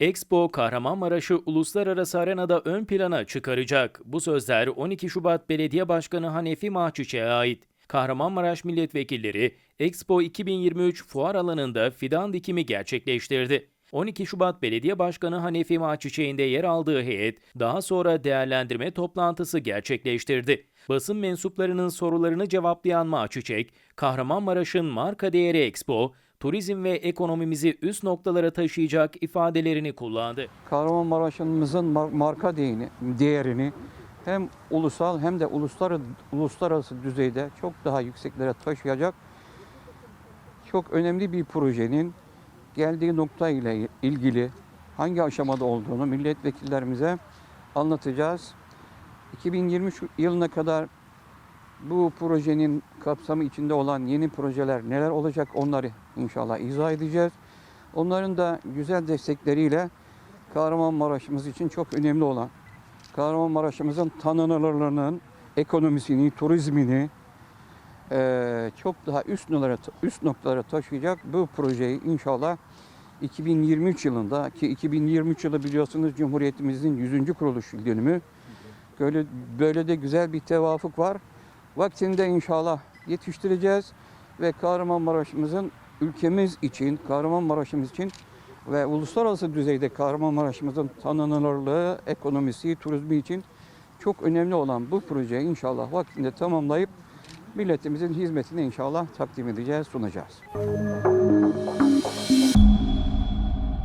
Expo Kahramanmaraş'ı uluslararası arenada ön plana çıkaracak. Bu sözler 12 Şubat Belediye Başkanı Hanefi Mahçiçek'e ait. Kahramanmaraş milletvekilleri Expo 2023 fuar alanında fidan dikimi gerçekleştirdi. 12 Şubat Belediye Başkanı Hanefi Mahçiçek'in de yer aldığı heyet daha sonra değerlendirme toplantısı gerçekleştirdi. Basın mensuplarının sorularını cevaplayan Mahçiçek, Kahramanmaraş'ın marka değeri Expo, turizm ve ekonomimizi üst noktalara taşıyacak ifadelerini kullandı. Kahramanmaraş'ımızın mar- marka değini, değerini hem ulusal hem de uluslararası, uluslararası düzeyde çok daha yükseklere taşıyacak çok önemli bir projenin geldiği nokta ile ilgili hangi aşamada olduğunu milletvekillerimize anlatacağız. 2023 yılına kadar bu projenin kapsamı içinde olan yeni projeler neler olacak onları inşallah izah edeceğiz. Onların da güzel destekleriyle Kahramanmaraş'ımız için çok önemli olan Kahramanmaraş'ımızın tanınırlığının ekonomisini, turizmini eee, çok daha üst noktalara, üst noktalara taşıyacak bu projeyi inşallah 2023 yılında ki 2023 yılı biliyorsunuz Cumhuriyetimizin 100. kuruluş yıl dönümü. Böyle, böyle de güzel bir tevafuk var. Vaktinde inşallah yetiştireceğiz ve Kahramanmaraş'ımızın ülkemiz için, Kahramanmaraş'ımız için ve uluslararası düzeyde Kahramanmaraş'ımızın tanınırlığı, ekonomisi, turizmi için çok önemli olan bu projeyi inşallah vaktinde tamamlayıp milletimizin hizmetine inşallah takdim edeceğiz, sunacağız.